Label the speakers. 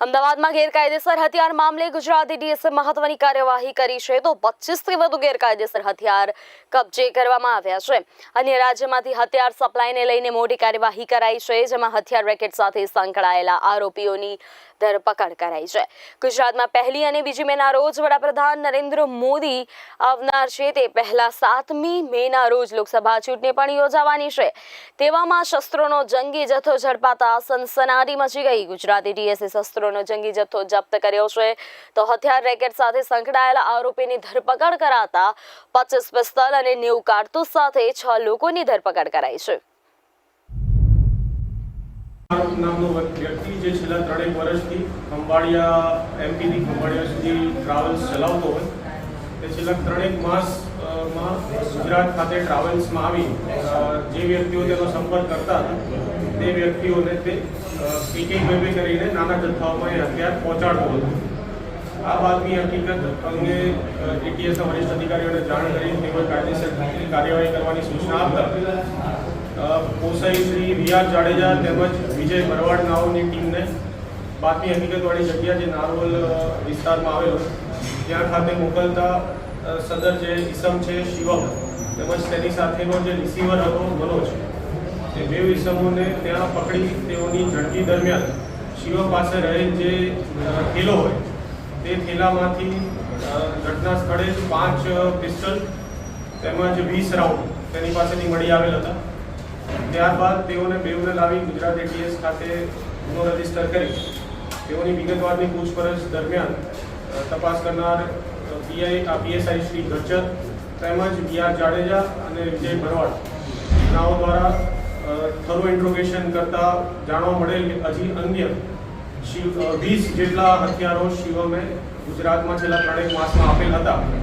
Speaker 1: અમદાવાદમાં ગેરકાયદેસર હથિયાર મામલે ગુજરાતી ડીએસએ મહત્વની કાર્યવાહી કરી છે તો પચીસથી વધુ ગેરકાયદેસર હથિયાર કબજે કરવામાં આવ્યા છે. અન્ય રાજ્યમાંથી હથિયાર સપ્લાયને લઈને મોટી કાર્યવાહી કરાઈ છે, જેમાં હથિયાર રેકેટ સાથે સંકળાયેલા આરોપીઓની ધરપકડ કરાઈ છે. ગુજરાતમાં પહેલી અને બીજી મેના રોજ વડાપ્રધાન નરેન્દ્ર મોદી આવનાર છે તે પહેલા સાતમી મેના રોજ લોકસભા ચૂંટણી પણ યોજાવાની છે. તેવામાં શસ્ત્રોનો જંગી જથ્થો ઝડપાતા સનસનાટી મચી ગઈ. ગુજરાતી ડીએસએ એટીએસે શસ્ત્રોનો જંગી જથ્થો જપ્ત કર્યો છે. તો હથિયાર રેકેટ સાથે સંકળાયેલા આરોપીની ધરપકડ કરાતા પચીસ પિસ્તોલ અને નેવું કારતૂસ સાથે છ લોકોની ધરપકડ કરાઈ છે.
Speaker 2: નામનો વ્યક્તિ જે છેલ્લા ત્રણેક વર્ષથી ખંભાળિયા એમપીથી ખંભાળિયા સુધી ટ્રાવેલ્સ ચલાવતો હોય, તે છેલ્લા ત્રણેક માસમાં ગુજરાત ખાતે ટ્રાવેલ્સમાં આવી. જે વ્યક્તિઓ તેનો સંપર્ક કરતા હતા, તે વ્યક્તિઓને તે પીકિંગ બે કરીને નાના જથ્થાઓમાં એ હથિયાર પહોંચાડતો હતો. આ વાતની હકીકત અંગે એટીએસના વરિષ્ઠ અધિકારીઓને જાણ કરી તેમજ કાયદેસર કાર્યવાહી કરવાની સૂચના આપતા પોસાઈ શ્રી રિયા જાડેજા તેમજ વિજય ભરવાડ નાઓની ટીમને બાતમી હકીકતવાળી જગ્યા જે નારોલ વિસ્તારમાં આવેલો, ત્યાં ખાતે મોકલતા સદર જે ઈસમ છે, શિવમ, તેમજ તેની સાથેનો જે રિસીવર હતો, મનોજ તે બે ઈસમોને ત્યાં પકડી તેઓની ઝડપી દરમિયાન શિવ પાસે રહેલ જે થેલો હોય, તે થેલામાંથી ઘટના સ્થળે પાંચ પિસ્ટલ તેમજ વીસ રાઉન્ડ તેની પાસેથી મળી આવેલ હતા. ત્યારબાદ તેઓને બેઉને લાવી ગુજરાત એટીએસ ખાતે ગુનો રજિસ્ટર કરી તેઓની વિગતવારની પૂછપરછ દરમિયાન તપાસ કરનાર પીઆઈ આ પીએસઆઈ શ્રી ગજ્જત તેમજ બીઆર જાડેજા અને વિજય ભરવાડ નાઓ દ્વારા થરો ઇન્ટ્રોગેશન કરતા જાણવા મળેલ કે હજી અન્ય વીસ જેટલા હથિયારો શિવમે ગુજરાતમાં છેલ્લા ત્રણેક માસમાં આપેલ હતા.